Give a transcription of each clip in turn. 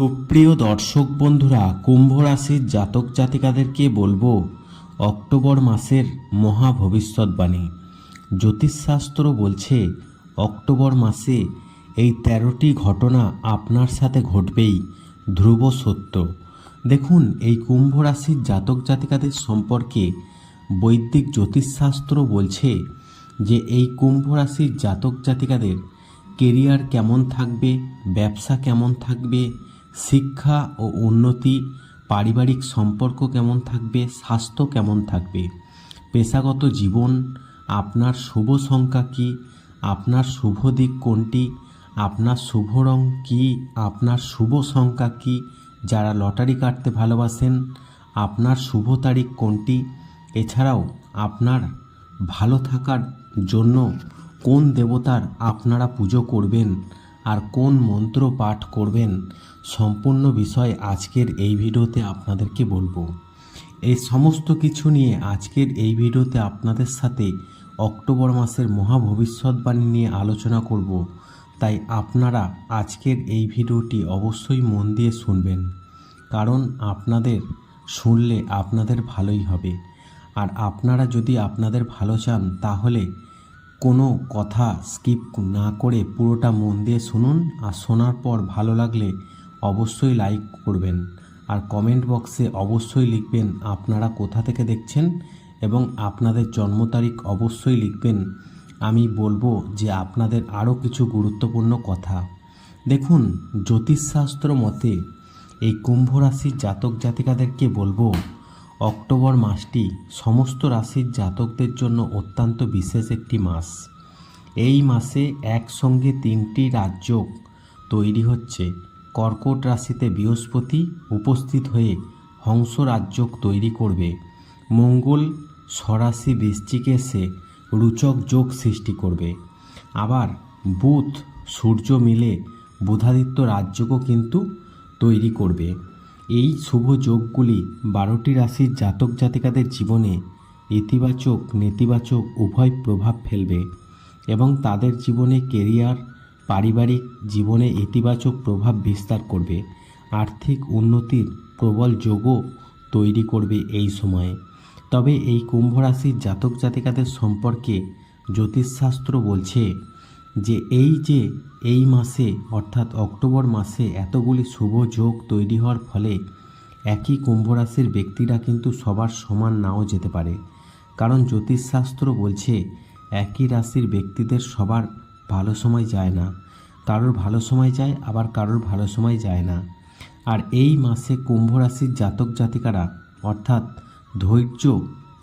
সুপ্রিয় দর্শক বন্ধুরা কুম্ভ রাশির জাতক জাতিকাদেরকে বলব, অক্টোবর মাসের মহা ভবিষ্যৎবাণী। জ্যোতিষশাস্ত্র বলছে, অক্টোবর মাসে এই তেরোটি ঘটনা আপনার সাথে ঘটবেই, ধ্রুব সত্য। দেখুন, এই কুম্ভ রাশির জাতক জাতিকাদের সম্পর্কে বৈদিক জ্যোতিষশাস্ত্র বলছে যে, এই কুম্ভ রাশির জাতক জাতিকাদের কেরিয়ার কেমন থাকবে, ব্যবসা কেমন থাকবে শিক্ষা ও উন্নতি, পারিবারিক সম্পর্ক কেমন থাকবে, স্বাস্থ্য কেমন থাকবে, পেশাগত জীবন, আপনার শুভ সংখ্যা কী, আপনার শুভ দিক কোনটি, আপনার শুভ রং কী, আপনার শুভ সংখ্যা কী, যারা লটারি কাটতে ভালোবাসেন, আপনার শুভ তারিখ কোনটি, এছাড়াও আপনার ভালো থাকার জন্য কোন দেবতার আপনারা পুজো করবেন, আর কোন মন্ত্র পাঠ করবেন সম্পূর্ণ বিষয় আজকের এই ভিডিওতে আপনাদেরকে বলব। এই সমস্ত কিছু নিয়ে আজকের এই ভিডিওতে আপনাদের সাথে অক্টোবর মাসের মহা ভবিষ্যৎবাণী নিয়ে আলোচনা করব। তাই আপনারা আজকের এই ভিডিওটি অবশ্যই মন দিয়ে শুনবেন। কারণ আপনাদের শুনলে আপনাদের ভালোই হবে। আর আপনারা যদি আপনাদের ভালো চান, তাহলে কোনো কথা স্কিপ না করে পুরোটা মন দিয়ে শুনুন। আর শোনার পর ভালো লাগলে অবশ্যই লাইক করবেন। আর কমেন্ট বক্সে অবশ্যই লিখবেন আপনারা কোথা থেকে দেখছেন এবং আপনাদের জন্ম তারিখ অবশ্যই লিখবেন। আমি বলব যে আপনাদের আরও কিছু গুরুত্বপূর্ণ কথা। দেখুন, জ্যোতিষশাস্ত্র মতে এই কুম্ভ রাশির জাতক জাতিকাদেরকে বলব, অক্টোবর মাসটি সমস্ত রাশির জাতকদের জন্য অত্যন্ত বিশেষ একটি মাস। এই মাসে একসঙ্গে তিনটি রাজ্য তৈরি হচ্ছে। কর্কট রাশিতে বৃহস্পতি উপস্থিত হয়ে হংস রাজ্য তৈরি করবে। মঙ্গল স্বরাশি বৃষ্টিকে এসে রুচক যোগ সৃষ্টি করবে। আবার বুধ সূর্য মিলে বুধাদিত্য রাজ্যকেও কিন্তু তৈরি করবে। এই শুভ যোগগুলি বারোটি রাশির জাতক জাতিকাদের জীবনে ইতিবাচক, নেতিবাচক, উভয় প্রভাব ফেলবে এবং তাদের জীবনে কেরিয়ার পারিবারিক জীবনে ইতিবাচক প্রভাব বিস্তার করবে, আর্থিক উন্নতির প্রবল যোগও তৈরি করবে এই সময়ে। তবে এই কুম্ভ রাশির জাতক জাতিকাদের সম্পর্কে জ্যোতিষশাস্ত্র বলছে যে এই যে এই মাসে অর্থাৎ অক্টোবর মাসে এতগুলি শুভ যোগ তৈরি হওয়ার ফলে একই কুম্ভ রাশির ব্যক্তিরা কিন্তু সবার সমান নাও যেতে পারে। কারণ জ্যোতিষশাস্ত্র বলছে একই রাশির ব্যক্তিদের সবার ভালো সময় যায় না। কারোর ভালো সময় যায়, আবার কারোর ভালো সময় যায় না। আর এই মাসে কুম্ভ রাশির জাতক জাতিকারা, অর্থাৎ ধৈর্য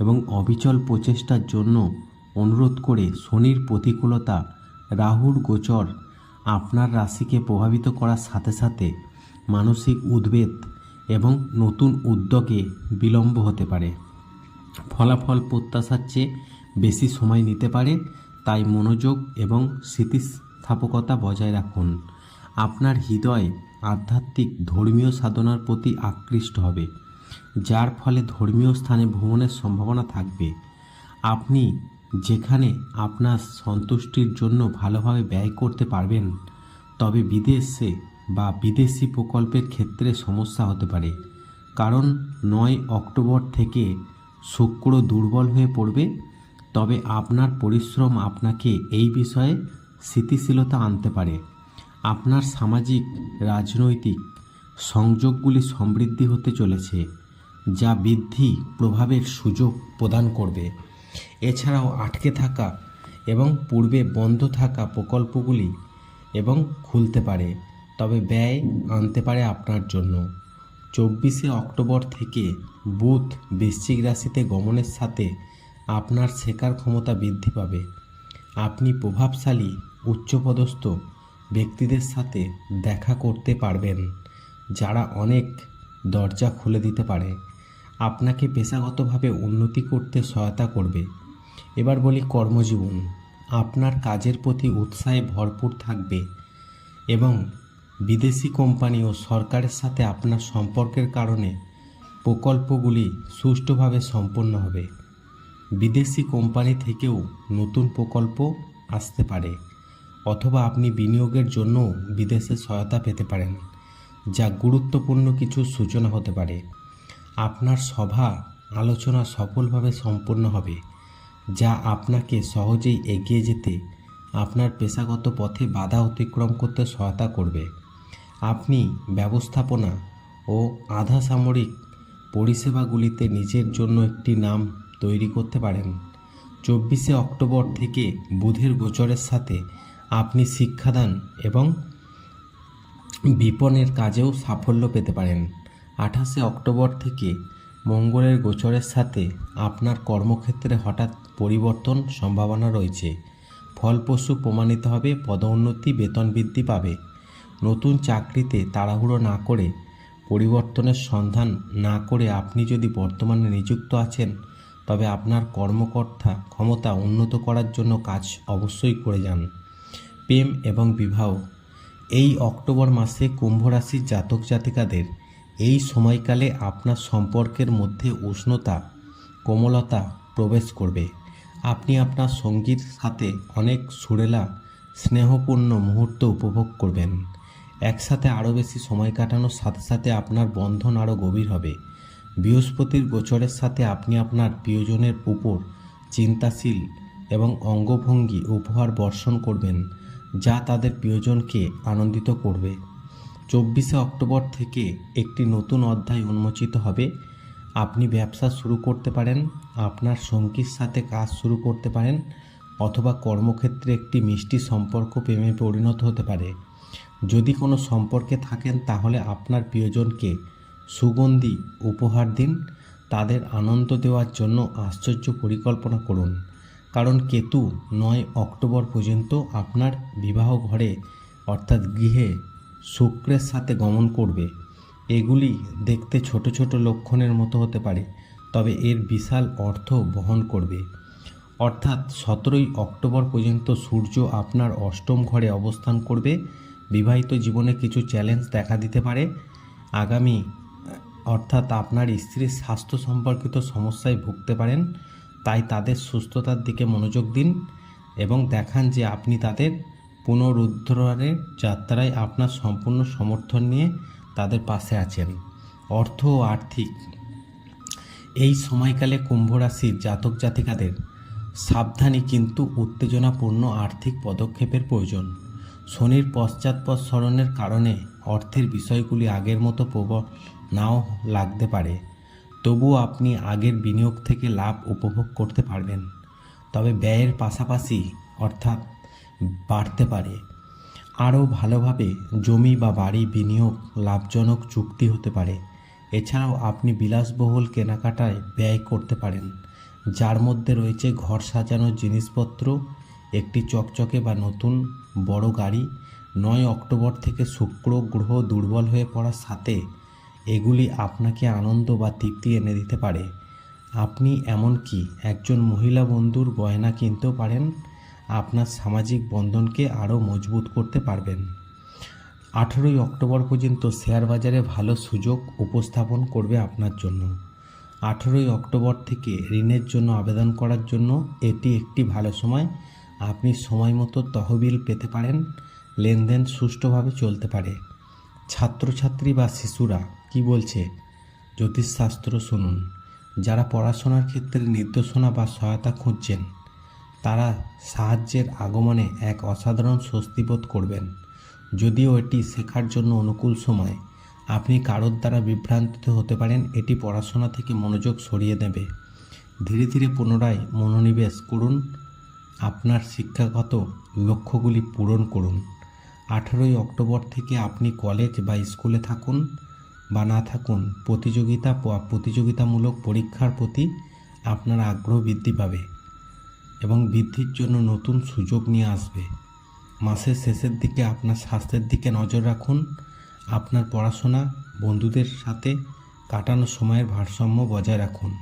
এবং অবিচল প্রচেষ্টার জন্য অনুরোধ করে শনির প্রতিকূলতা, রাহুর গোচর, আপনার রাশিকে প্রভাবিত করার সাথে সাথে মানসিক উদ্বেগ এবং নতুন উদ্যোগে বিলম্ব হতে পারে। ফলাফল প্রত্যাশার চেয়ে বেশি সময় নিতে পারে তাই মনোযোগ এবং স্থিতিস্থাপকতা বজায় রাখুন। আপনার হৃদয় আধ্যাত্মিক ধর্মীয় সাধনার প্রতি আকৃষ্ট হবে, যার ফলে ধর্মীয় স্থানে ভ্রমণের সম্ভাবনা থাকবে। আপনি যেখানে আপনার সন্তুষ্টির জন্য ভালোভাবে ব্যয় করতে পারবেন, তবে বিদেশে বা বিদেশি প্রকল্পের ক্ষেত্রে সমস্যা হতে পারে, কারণ নয় অক্টোবর থেকে শুক্র দুর্বল হয়ে পড়বে তবে আপনার পরিশ্রম আপনাকে এই বিষয়ে স্থিতিশীলতা আনতে পারে। আপনার সামাজিক, রাজনৈতিক সংযোগগুলি সমৃদ্ধি হতে চলেছে, যা বৃদ্ধি প্রভাবের সুযোগ প্রদান করবে। এছাড়াও আটকে থাকা এবং পূর্বে বন্ধ থাকা প্রকল্পগুলি এবং খুলতে পারে, তবে ব্যয় আনতে পারে আপনার জন্য। চব্বিশে অক্টোবর থেকে বুধ বৃশ্চিক রাশিতে গমনের সাথে আপনার শেখার ক্ষমতা বৃদ্ধি পাবে। আপনি প্রভাবশালী, উচ্চপদস্থ ব্যক্তিদের সাথে দেখা করতে পারবেন, যারা অনেক দরজা খুলে দিতে পারে। আপনাকে পেশাগতভাবে উন্নতি করতে সহায়তা করবে। এবার বলি কর্মজীবন। আপনার কাজের প্রতি উৎসাহে ভরপুর থাকবে এবং বিদেশি কোম্পানি ও সরকারের সাথে আপনার সম্পর্কের কারণে প্রকল্পগুলি সুষ্ঠুভাবে সম্পন্ন হবে। বিদেশি কোম্পানি থেকেও নতুন প্রকল্প আসতে পারে, অথবা আপনি বিনিয়োগের জন্য বিদেশে সহায়তা পেতে পারেন, যা গুরুত্বপূর্ণ কিছু সূচনা হতে পারে। আপনার সভা আলোচনা সফলভাবে সম্পন্ন হবে, যা আপনাকে সহজেই এগিয়ে যেতে, আপনার পেশাগত পথে বাধা অতিক্রম করতে সহায়তা করবে। আপনি ব্যবস্থাপনা ও আধা সামরিক পরিষেবাগুলিতে নিজের জন্য একটি নাম তৈরি করতে পারেন। চব্বিশে অক্টোবর থেকে বুধের গোচরের সাথে আপনি শিক্ষাদান এবং বিপণের কাজেও সাফল্য পেতে পারেন। আঠাশে অক্টোবর থেকে মঙ্গলের গোচরের সাথে আপনার কর্মক্ষেত্রে হঠাৎ পরিবর্তন সম্ভাবনা রয়েছে। ফলপ্রসূ প্রমাণিত হবে পদোন্নতি, বেতন বৃদ্ধি পাবে। নতুন চাকরিতে তাড়াহুড়ো না করে পরিবর্তনের সন্ধান না করে আপনি যদি বর্তমানে নিযুক্ত আছেন তবে আপনার কর্মকর্তা ক্ষমতা উন্নত করার জন্য কাজ অবশ্যই করে যান। প্রেম এবং বিবাহ। এই অক্টোবর মাসে কুম্ভ রাশির জাতক জাতিকাদের এই সময়কালে আপনার সম্পর্কের মধ্যে উষ্ণতা, কোমলতা প্রবেশ করবে। আপনি আপনার সঙ্গীর সাথে অনেক সুরেলা, স্নেহপূর্ণ মুহূর্ত উপভোগ করবেন। একসাথে আরও বেশি সময় কাটানোর সাথে সাথে আপনার বন্ধন আরও গভীর হবে। বৃহস্পতির গোচরের সাথে আপনি আপনার প্রিয়জনের উপর চিন্তাশীল এবং অঙ্গভঙ্গি উপহার বর্ষণ করবেন, যা তাদের প্রিয়জনকে আনন্দিত করবে। চব্বিশে অক্টোবর থেকে একটি নতুন অধ্যায় উন্মোচিত হবে। আপনি ব্যবসা শুরু করতে পারেন, আপনার সঙ্গীর সাথে কাজ শুরু করতে পারেন, অথবা কর্মক্ষেত্রে একটি মিষ্টি সম্পর্ক প্রেমে পরিণত হতে পারে। যদি কোনো সম্পর্কে থাকেন, তাহলে আপনার প্রিয়জনকে সুগন্ধি, উপহার দিন, তাদের আনন্দ দেওয়ার জন্য আশ্চর্য পরিকল্পনা করুন। কারণ কেতু নয় অক্টোবর পর্যন্ত আপনার বিবাহ ঘরে, অর্থাৎ গৃহে, শুক্রের সাথে গমন করবে। এগুলি দেখতে ছোট ছোট লক্ষণের মতো হতে পারে, তবে এর বিশাল অর্থ বহন করবে। অর্থাৎ সতেরোই অক্টোবর পর্যন্ত সূর্য আপনার অষ্টম ঘরে অবস্থান করবে। বিবাহিত জীবনে কিছু চ্যালেঞ্জ দেখা দিতে পারে। আগামী অর্থাৎ আপনার স্ত্রীর স্বাস্থ্য সম্পর্কিত সমস্যায় ভুগতে পারেন, তাই তাদের সুস্থতার দিকে মনোযোগ দিন এবং দেখান যে আপনি তাদের পুনরুদ্ধারের যাত্রায় আপনার সম্পূর্ণ সমর্থন নিয়ে তাদের পাশে আছেন। অর্থ ও আর্থিক। এই সময়কালে কুম্ভ রাশির জাতক জাতিকাদের সাবধানী কিন্তু উত্তেজনাপূর্ণ আর্থিক পদক্ষেপের প্রয়োজন। শনির পশ্চাৎপদ স্মরণের কারণে অর্থের বিষয়গুলি আগের মতো প্রবল নাও লাগতে পারে। তবুও আপনি আগের বিনিয়োগ থেকে লাভ উপভোগ করতে পারবেন। তবে ব্যয়ের পাশাপাশি অর্থাৎ বাড়তে পারে। আরও ভালোভাবে জমি বা বাড়ি বিনিয়োগ লাভজনক চুক্তি হতে পারে। এছাড়াও আপনি বিলাসবহুল কেনাকাটায় ব্যয় করতে পারেন। যার মধ্যে রয়েছে ঘর সাজানোর জিনিসপত্র, একটি চকচকে বা নতুন বড় গাড়ি, নয় অক্টোবর থেকে শুক্র গ্রহ দুর্বল হয়ে পড়ার সাথে এগুলি আপনাকে আনন্দ বা তৃপ্তি এনে দিতে পারে। আপনি এমনকি একজন মহিলা বন্ধুর গয়না কিনতেও পারেন, আপনার সামাজিক বন্ধনকে আরও মজবুত করতে পারবেন। আঠেরোই অক্টোবর পর্যন্ত শেয়ার বাজারে ভালো সুযোগ উপস্থাপন করবে আপনার জন্য। আঠেরোই অক্টোবর থেকে ঋণের জন্য আবেদন করার জন্য এটি একটি ভালো সময়। আপনি সময় মতো তহবিল পেতে পারেন, লেনদেন সুষ্ঠুভাবে চলতে পারে। ছাত্রছাত্রী বা শিশুরা কি বলছে? জ্যোতিষশাস্ত্র শুনুন। যারা পড়াশোনার ক্ষেত্রে নির্দেশনা বা সহায়তা খুঁজছেন, তারা সাহায্যের আগমনে এক অসাধারণ স্বস্তিবোধ করবেন। যদিও এটি শেখার জন্য অনুকূল সময়, আপনি কারোর দ্বারা বিভ্রান্তিত হতে পারেন, এটি পড়াশোনা থেকে মনোযোগ সরিয়ে দেবে ধীরে ধীরে পুনরায় মনোনিবেশ করুন। আপনার শিক্ষাগত লক্ষ্যগুলি পূরণ করুন। আঠেরোই অক্টোবর থেকে আপনি কলেজ বা স্কুলে থাকুন। বা না থাকুন, প্রতিযোগিতা প্রতিযোগিতামূলক পরীক্ষার প্রতি আপনার আগ্রহ বৃদ্ধি পাবে এবং বৃদ্ধির জন্য নতুন সুযোগ নিয়ে আসবে। মাসের শেষের দিকে আপনার স্বাস্থ্যের দিকে নজর রাখুন। আপনার পড়াশোনা, বন্ধুদের সাথে কাটানো সময়ের ভারসাম্য বজায় রাখুন।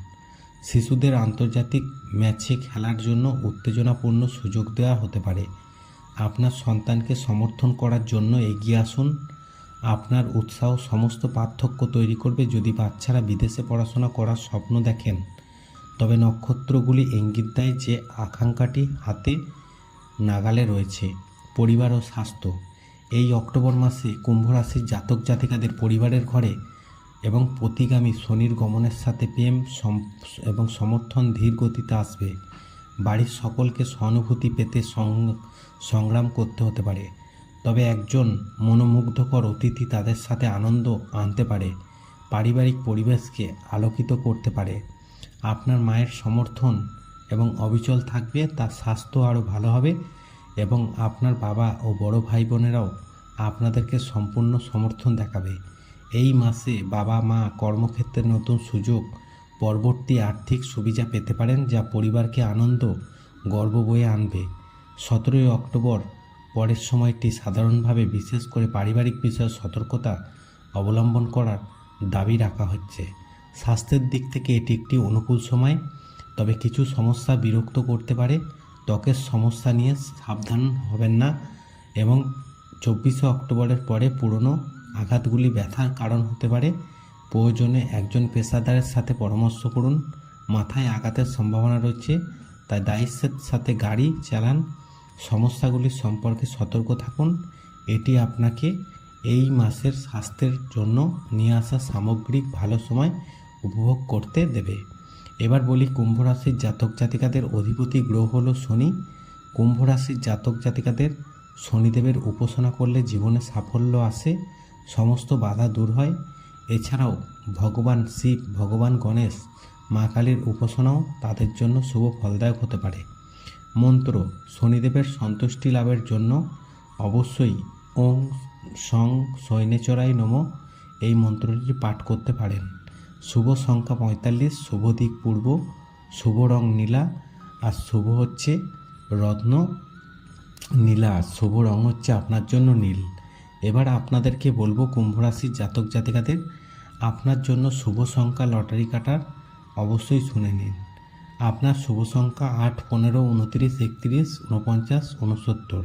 শিশুদের আন্তর্জাতিক ম্যাচে খেলার জন্য উত্তেজনাপূর্ণ সুযোগ দেওয়া হতে পারে। আপনার সন্তানকে সমর্থন করার জন্য এগিয়ে আসুন। আপনার উৎসাহ সমস্ত পার্থক্য তৈরি করবে যদি বাচ্চারা বিদেশে পড়াশোনা করার স্বপ্ন দেখেন। তবে নক্ষত্রগুলি ইঙ্গিত দেয় যে আকাঙ্ক্ষাটি হাতে নাগালে রয়েছে। পরিবার ও স্বাস্থ্য। এই অক্টোবর মাসে কুম্ভ রাশির জাতক জাতিকাদের পরিবারের ঘরে এবং প্রতিগামী শনির গমনের সাথে প্রেম এবং সমর্থন ধীর গতিতে আসবে। বাড়ির সকলকে সহানুভূতি পেতে সংগ্রাম করতে হতে পারে। তবে একজন মনোমুগ্ধকর অতিথি তাদের সাথে আনন্দ আনতে পারে, পারিবারিক পরিবেশকে আলোকিত করতে পারে। আপনার মায়ের সমর্থন এবং অবিচল থাকবে, তার স্বাস্থ্য আরও ভালো হবে এবং আপনার বাবা ও বড় ভাই বোনেরাও আপনাদেরকে সম্পূর্ণ সমর্থন দেখাবে। এই মাসে বাবা মা কর্মক্ষেত্রে নতুন সুযোগ, পরবর্তী আর্থিক সুবিধা পেতে পারেন যা পরিবারকে আনন্দ, গর্ব বয়ে আনবে। সতেরোই অক্টোবর পরের সময়টি সাধারণভাবে বিশেষ করে পারিবারিক বিষয়ে সতর্কতা অবলম্বন করার দাবি রাখা হচ্ছে। স্বাস্থ্যের দিক থেকে এটি একটি অনুকূল সময়, তবে কিছু সমস্যা বিরক্ত করতে পারে। ত্বকের সমস্যা নিয়ে সাবধান হবেন না এবং চব্বিশে অক্টোবরের পরে পুরনো আঘাতগুলি ব্যথার কারণ হতে পারে। প্রয়োজনে একজন পেশাদারের সাথে পরামর্শ করুন। মাথায় আঘাতের সম্ভাবনা রয়েছে, তাই দায়িত্বের সাথে গাড়ি চালান সমস্যাগুলি সম্পর্কে সতর্ক থাকুন। এটি আপনাকে এই মাসের স্বাস্থ্যের জন্য নিয়ে আসা সামগ্রিক ভালো সময় উপভোগ করতে দেবে। এবার বলি কুম্ভ রাশির জাতক জাতিকাদের অধিপতি গ্রহ হলো শনি। কুম্ভ রাশির জাতক জাতিকাদের শনিদেবের উপাসনা করলে জীবনে সাফল্য আসে, সমস্ত বাধা দূর হয়। এছাড়াও ভগবান শিব, ভগবান গণেশ, মা কালীর উপাসনাও তাদের জন্য শুভ ফলদায়ক হতে পারে। মন্ত্র শনিদেবের সন্তুষ্টি লাভের জন্য অবশ্যই ওং সং সৈন্যচরাই নম এই মন্ত্রটি পাঠ করতে পারেন। শুভ সংখ্যা পঁয়তাল্লিশ, শুভ দিক পূর্ব, শুভ রং নীলা, আর শুভ হচ্ছে রত্ন নীলা শুভ রং হচ্ছে আপনার জন্য নীল। এবার আপনাদেরকে বলব কুম্ভ রাশির জাতক জাতিকাদের, আপনার জন্য শুভ সংখ্যা লটারি কাটার অবশ্যই শুনে নিন। আপনার শুভ সংখ্যা আট, পনেরো, উনত্রিশ, একত্রিশ উনপঞ্চাশ উনসত্তর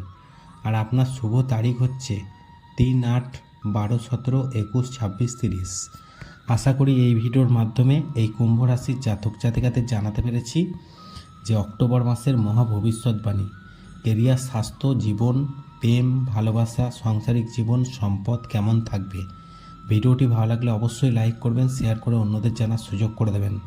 আর আপনার শুভ তারিখ হচ্ছে তিন আট বারো সতেরো একুশ ছাব্বিশ তিরিশ। আশা করি এই ভিডিওর মাধ্যমে এই কুম্ভ রাশির জাতক জাতিকাদের জানাতে পেরেছি যে অক্টোবর মাসের মহা ভবিষ্যৎবাণী। কেরিয়ার, স্বাস্থ্য, জীবন, প্রেম, ভালোবাসা, সাংসারিক জীবন, সম্পদ কেমন থাকবে? ভিডিওটি ভালো লাগলে অবশ্যই লাইক করবেন, শেয়ার করে অন্যদের জানার সুযোগ করে দেবেন।